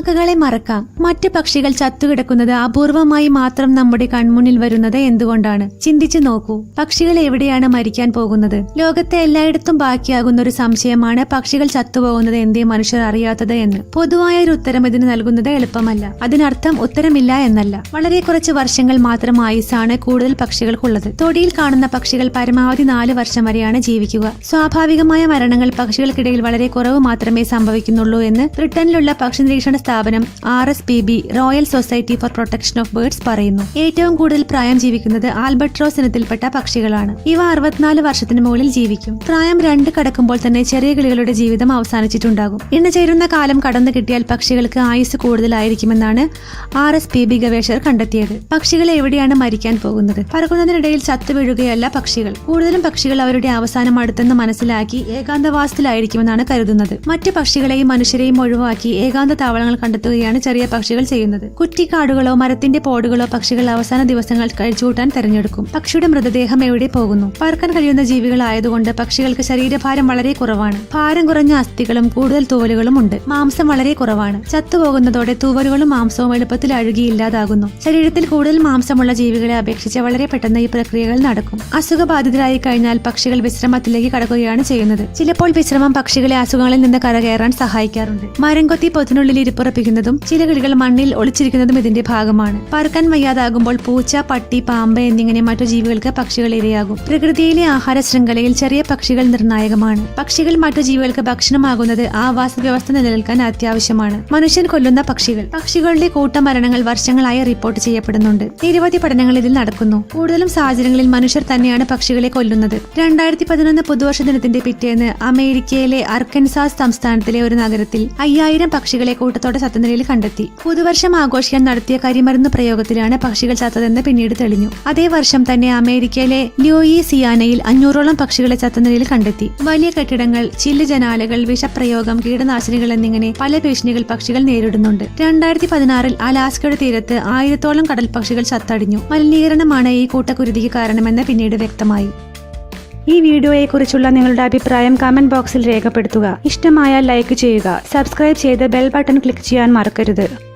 കാക്കകളെ മറക്കാം. മറ്റ് പക്ഷികൾ ചത്തുകിടക്കുന്നത് അപൂർവമായി മാത്രം നമ്മുടെ കൺമുന്നിൽ വരുന്നത് എന്തുകൊണ്ടാണ്? ചിന്തിച്ചു നോക്കൂ. പക്ഷികൾ എവിടെയാണ് മരിക്കാൻ പോകുന്നത്? ലോകത്തെ എല്ലായിടത്തും ബാക്കിയാകുന്ന ഒരു സംശയമാണ് പക്ഷികൾ ചത്തുപോകുന്നത് എന്തേ മനുഷ്യർ അറിയാത്തത് എന്ന്. പൊതുവായ ഒരു ഉത്തരം ഇതിന് നൽകുന്നത് എളുപ്പമല്ല. അതിനർത്ഥം ഉത്തരമില്ല എന്നല്ല. വളരെ കുറച്ച് വർഷങ്ങൾ മാത്രം ആയുസാണ് കൂടുതൽ പക്ഷികൾക്കുള്ളത്. തൊടിയിൽ കാണുന്ന പക്ഷികൾ പരമാവധി നാല് വർഷം വരെയാണ് ജീവിക്കുക. സ്വാഭാവികമായ മരണങ്ങൾ പക്ഷികൾക്കിടയിൽ വളരെ കുറവ് മാത്രമേ സംഭവിക്കുന്നുള്ളൂ എന്ന് ബ്രിട്ടനിലുള്ള പക്ഷി നിരീക്ഷണ സ്ഥാപനം R S P B royal society for protection of birds പറയുന്നു. ഏറ്റവും കൂടുതൽ പ്രായം ജീവിക്കുന്നത് ആൽബട്രോസ് ഇനത്തിൽപ്പെട്ട പക്ഷികളാണ്. ഇവ അറുപത്തിനാല് വർഷത്തിന് മുകളിൽ ജീവിക്കും. പ്രായം രണ്ട് കടക്കുമ്പോൾ തന്നെ ചെറിയ കിളികളുടെ ജീവിതം അവസാനിച്ചിട്ടുണ്ടാകും. ഇണചേരുന്ന കാലം കടന്നു കിട്ടിയാൽ പക്ഷികൾക്ക് ആയുസ് കൂടുതലായിരിക്കുമെന്നാണ് ആർ എസ് പി ബി ഗവേഷകർ കണ്ടെത്തിയത്. പക്ഷികൾ എവിടെയാണ് മരിക്കാൻ പോകുന്നത്? പറക്കുന്നതിനിടയിൽ ചത്തുവീഴുകയല്ല പക്ഷികൾ. കൂടുതലും പക്ഷികൾ അവരുടെ അവസാനം അടുത്തെന്ന് മനസ്സിലാക്കി ഏകാന്തവാസത്തിലായിരിക്കുമെന്നാണ് കരുതുന്നത്. മറ്റു പക്ഷികളെയും മനുഷ്യരെയും ഒഴിവാക്കി ഏകാന്ത താവളങ്ങൾ കണ്ടെത്തുകയാണ് ചെറിയ പക്ഷികൾ ചെയ്യുന്നത്. കുറ്റിക്കാടുകളോ മരത്തിന്റെ പോടുകളോ പക്ഷികൾ അവസാന ദിവസങ്ങൾ കഴിച്ചുകൂട്ടാൻ തെരഞ്ഞെടുക്കും. പക്ഷിയുടെ മൃതദേഹം എവിടെ പോകുന്നു? പറക്കാൻ കഴിയുന്ന ജീവികളായതുകൊണ്ട് പക്ഷികൾക്ക് ശരീരഭാരം വളരെ കുറവാണ്. ഭാരം കുറഞ്ഞ അസ്ഥികളും കൂടുതൽ തൂവലുകളും ഉണ്ട്. മാംസം വളരെ കുറവാണ്. ചത്തുപോകുന്നതോടെ തൂവലുകളും മാംസവും എളുപ്പത്തിൽ അഴുകി ഇല്ലാതാകുന്നു ശരീരത്തിൽ കൂടുതൽ മാംസമുള്ള ജീവികളെ അപേക്ഷിച്ച് വളരെ പെട്ടെന്ന് ഈ പ്രക്രിയകൾ നടക്കും. അസുഖബാധിതരായി കഴിഞ്ഞാൽ പക്ഷികൾ വിശ്രമത്തിലേക്ക് കടക്കുകയാണ് ചെയ്യുന്നത്. ചിലപ്പോൾ വിശ്രമം പക്ഷികളെ അസുഖങ്ങളിൽ നിന്ന് കരകയറാൻ സഹായിക്കാറുണ്ട്. മരം കൊത്തി പൊത്തിനുള്ളിൽ ഇരിപ്പുറപ്പിക്കുന്നതും ചില കിളികൾ മണ്ണിൽ ഒളിച്ചിരിക്കുന്നതും ഇതിന്റെ ഭാഗമാണ്. പറക്കാൻ വയ്യാതാകുമ്പോൾ പൂച്ച പട്ടി പാമ്പ് എന്നിങ്ങനെ മറ്റു ജീവികൾക്ക് പക്ഷികൾ ഇരയാകും. പ്രകൃതിയിലെ ആഹാര ശൃംഖലയിൽ ചെറിയ പക്ഷികൾ നിർണായകമാണ്. പക്ഷികൾ മറ്റു ജീവികൾക്ക് ഭക്ഷണമാകുന്നത് ആവാസ വ്യവസ്ഥ നിലനിൽക്കാൻ അത്യാവശ്യമാണ്. മനുഷ്യൻ കൊല്ലുന്ന പക്ഷികൾ. പക്ഷികളുടെ കൂട്ടമരണങ്ങൾ വർഷങ്ങളായി റിപ്പോർട്ട് ചെയ്യപ്പെടുന്നുണ്ട്. നിരവധി പഠനങ്ങൾ ഇതിൽ നടക്കുന്നു. കൂടുതലും സാഹചര്യങ്ങളിൽ മനുഷ്യർ തന്നെയാണ് പക്ഷികളെ കൊല്ലുന്നത്. രണ്ടായിരത്തി പതിനൊന്ന് പുതുവർഷ ദിനത്തിന്റെ പിറ്റേന്ന് അമേരിക്കയിലെ അർക്കൻസാസ് സംസ്ഥാനത്തിലെ ഒരു നഗരത്തിൽ അയ്യായിരം പക്ഷികളെ കൂട്ടത്തോടെ സത്യനിലയിൽ കണ്ടെത്തി. പുതുവർഷം ആഘോഷിക്കാൻ നടത്തിയ കരിമരുന്ന് പ്രയോഗത്തിലാണ് പക്ഷികൾ ചത്തതെന്ന് പിന്നീട് തെളിഞ്ഞു. അതേ വർഷം തന്നെ അമേരിക്കയിലെ ന്യൂയി സിയാനയിൽ അഞ്ഞൂറോളം പക്ഷികളെ ചത്തനിലയിൽ കണ്ടെത്തി. വലിയ കെട്ടിടങ്ങൾ ചില്ല് ജനാലകൾ വിഷപ്രയോഗം കീടനാശിനികൾ എന്നിങ്ങനെ പല ഭീഷണികൾ പക്ഷികൾ നേരിടുന്നുണ്ട്. രണ്ടായിരത്തി പതിനാറിൽ അലാസ്കയുടെ തീരത്ത് ആയിരത്തോളം കടൽ പക്ഷികൾ ചത്തടിഞ്ഞു. മലിനീകരണമാണ് ഈ കൂട്ടക്കുരുതിക്ക് കാരണമെന്ന് പിന്നീട് വ്യക്തമായി. ഈ വീഡിയോയെക്കുറിച്ചുള്ള നിങ്ങളുടെ അഭിപ്രായം കമന്റ് ബോക്സിൽ രേഖപ്പെടുത്തുക. ഇഷ്ടമായാൽ ലൈക്ക് ചെയ്യുക. സബ്സ്ക്രൈബ് ചെയ്ത് ബെൽ ബട്ടൺ ക്ലിക്ക് ചെയ്യാൻ മറക്കരുത്.